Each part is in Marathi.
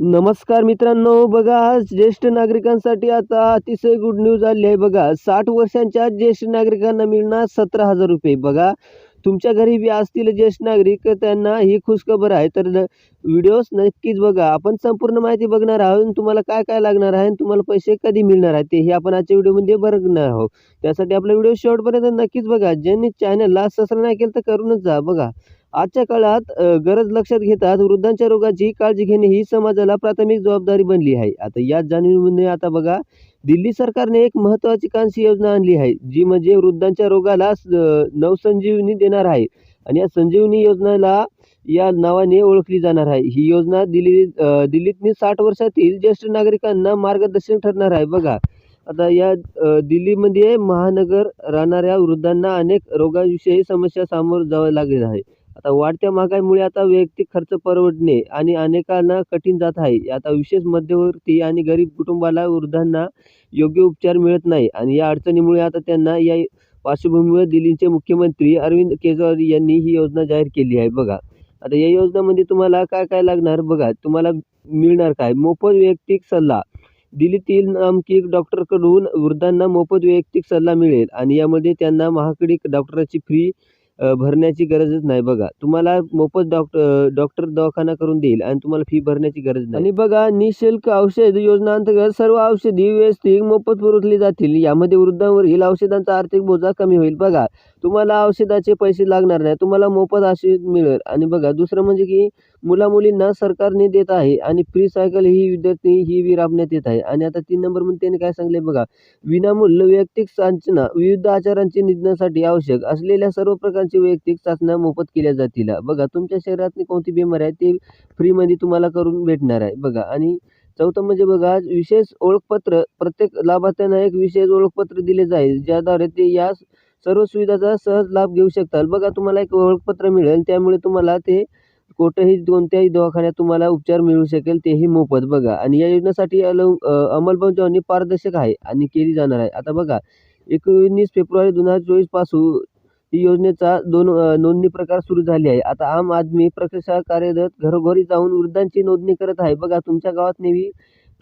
नमस्कार मित्रांनो बघा ज्येष्ठ नागरिकांसाठी आता अतिशय गुड न्यूज आली आहे. बघा साठ वर्षांच्या ज्येष्ठ नागरिकांना मिळणार सतरा हजार रुपये. बघा तुमच्या घरी बी असतील ज्येष्ठ नागरिक त्यांना ही खुशखबर आहे. तर व्हिडिओज नक्कीच बघा. आपण संपूर्ण माहिती बघणार आहोत आणि तुम्हाला काय काय लागणार आहे आणि तुम्हाला पैसे कधी मिळणार आहे ते हे आपण आजच्या व्हिडिओमध्ये बघणार आहोत. त्यासाठी आपला व्हिडिओ शेवटपर्यंत नक्कीच बघा. ज्यांनी चॅनलला सबस्क्राईब नाही केलं तर करूनच जा. बघा आजच्या काळात गरज लक्षात घेतात वृद्धांच्या रोगाची काळजी घेणे ही समाजाला प्राथमिक जबाबदारी बनली आहे. आता याच जाणीवने आता बघा दिल्ली सरकारने एक महत्त्वाची कांशी योजना आणली आहे जी म्हणजे वृद्धांच्या रोगाला स- नवसंजीवनी देणार आहे. आणि या संजीवनी योजनेला या नावाने ओळखली जाणार आहे. ही योजना दिल्ली दिल्लीतनी साठ वर्षातील ज्येष्ठ नागरिकांना मार्गदर्शन ठरणार आहे. बघा आता या दिल्लीमध्ये महानगर राहणाऱ्या वृद्धांना अनेक रोगाविषयी समस्या सामोरं जावं लागत आहे. आता वाढत्या महागाईमुळे आता वैयक्तिक खर्च परवडणे आणि अनेकांना कठीण जात आहे. आता विशेष मध्यवर्ती आणि गरीब कुटुंबाला वृद्धांना योग्य उपचार मिळत नाही आणि या अडचणीमुळे आता त्यांना या पार्श्वभूमीवर दिल्लीचे मुख्यमंत्री अरविंद केजरीवाल यांनी ही योजना जाहीर केली आहे. बघा आता या योजनामध्ये तुम्हाला काय काय लागणार? बघा तुम्हाला मिळणार काय? मोफत वैयक्तिक सल्ला. दिल्लीतील नामांकित डॉक्टरकडून वृद्धांना मोफत वैयक्तिक सल्ला मिळेल आणि यामध्ये त्यांना महागडी डॉक्टराची फी भरण्याची गरजच नाही. बघा तुम्हाला मोफत डॉक्टर डॉक्टर दवाखाना करून देईल आणि तुम्हाला फी भरण्याची गरज नाही. आणि बघा निशुल्क औषध योजना अंतर्गत सर्व औषधी व्यवस्थित मोफत पुरवली जातील. यामध्ये वृद्धांवरील औषधांचा आर्थिक बोजा कमी होईल. बघा तुम्हाला औषधाचे पैसे लागणार नाही. तुम्हाला मोफत औषध मिळेल. आणि बघा दुसरं म्हणजे की मुला मुलींना सरकारने देत आहे आणि फ्री सायकल ही विद्यार्थी ही विराबण्यात राबण्यात येत आहे. आणि आता तीन नंबर म्हणून त्याने काय सांगले बघा विनामूल्य वैयक्तिक संचना विविध आचारांची निधनासाठी आवश्यक असलेल्या सर्व प्रकारची वैयक्तिक चाचण्या मोफत केल्या जातील. बघा तुमच्या शरीरात कोणती बिमारी आहे ते फ्रीमध्ये तुम्हाला करून भेटणार आहे. बघा आणि चौथं म्हणजे बघा विशेष ओळखपत्र प्रत्येक लाभार्थ्यांना एक विशेष ओळखपत्र दिले जाईल ज्याद्वारे ते या सर्व सुविधाचा सहज लाभ घेऊ शकतात. बघा तुम्हाला एक ओळखपत्र मिळेल त्यामुळे तुम्हाला ते कुठेही कोणत्याही दवाखान्यात तुम्हाला उपचार मिळू शकेल तेही मोफत. बघा आणि या योजनेसाठी अल अंमलबजावणी पारदर्शक आहे आणि केली जाणार आहे. आता बघा एकोणीस फेब्रुवारी दोन हजार चोवीसपासून योजनेचा दोन नोंदणी प्रकार सुरू झाली आहे. आता आम आदमी प्रशासन कार्यरत घरोघरी जाऊन वृद्धांची नोंदणी करत आहे. बघा तुमच्या गावात नेहमी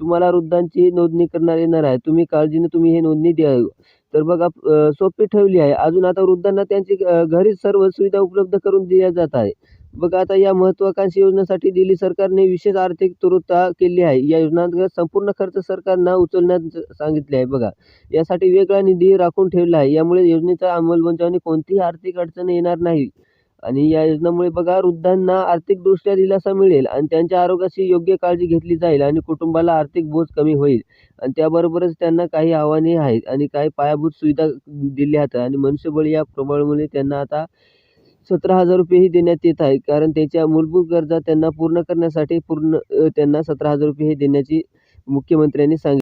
तुम्हाला वृद्धांची नोंदणी करणार येणार आहे. तुम्ही काळजीने तुम्ही हे नोंदणी द्या. तर बघा सोपी ठेवली आहे. अजून आता वृद्धांना त्यांची घरीच सर्व सुविधा उपलब्ध करून दिल्या जात आहे. बघा आता या महत्त्वाकांक्षी योजनेसाठी दिल्ली सरकारने विशेष आर्थिक तरतुद केली आहे. या योजनांतर्गत संपूर्ण खर्च सरकारनं उचलण्यात सांगितले आहे. बघा यासाठी वेगळा निधी राखून ठेवला आहे. यामुळे योजनेचा अंमलबजावणी कोणतीही आर्थिक अडचण येणार नाही. आणि या योजनेमुळे बघा वृद्धांना आर्थिकदृष्ट्या दिलासा मिळेल आणि त्यांच्या आरोग्याची योग्य काळजी घेतली जाईल आणि कुटुंबाला आर्थिक बोज कमी होईल. आणि त्याबरोबरच त्यांना काही आव्हाने आहेत आणि काही पायाभूत सुविधा दिल्या आहेत. आणि मनुष्यबळ या प्रबळमुळे त्यांना आता सतरा हजार रुपयेही देण्यात येत आहे. कारण त्यांच्या मूलभूत गरजा त्यांना पूर्ण करण्यासाठी पूर्ण त्यांना सतरा हजार रुपये हे देण्याची मुख्यमंत्र्यांनी सांगितले.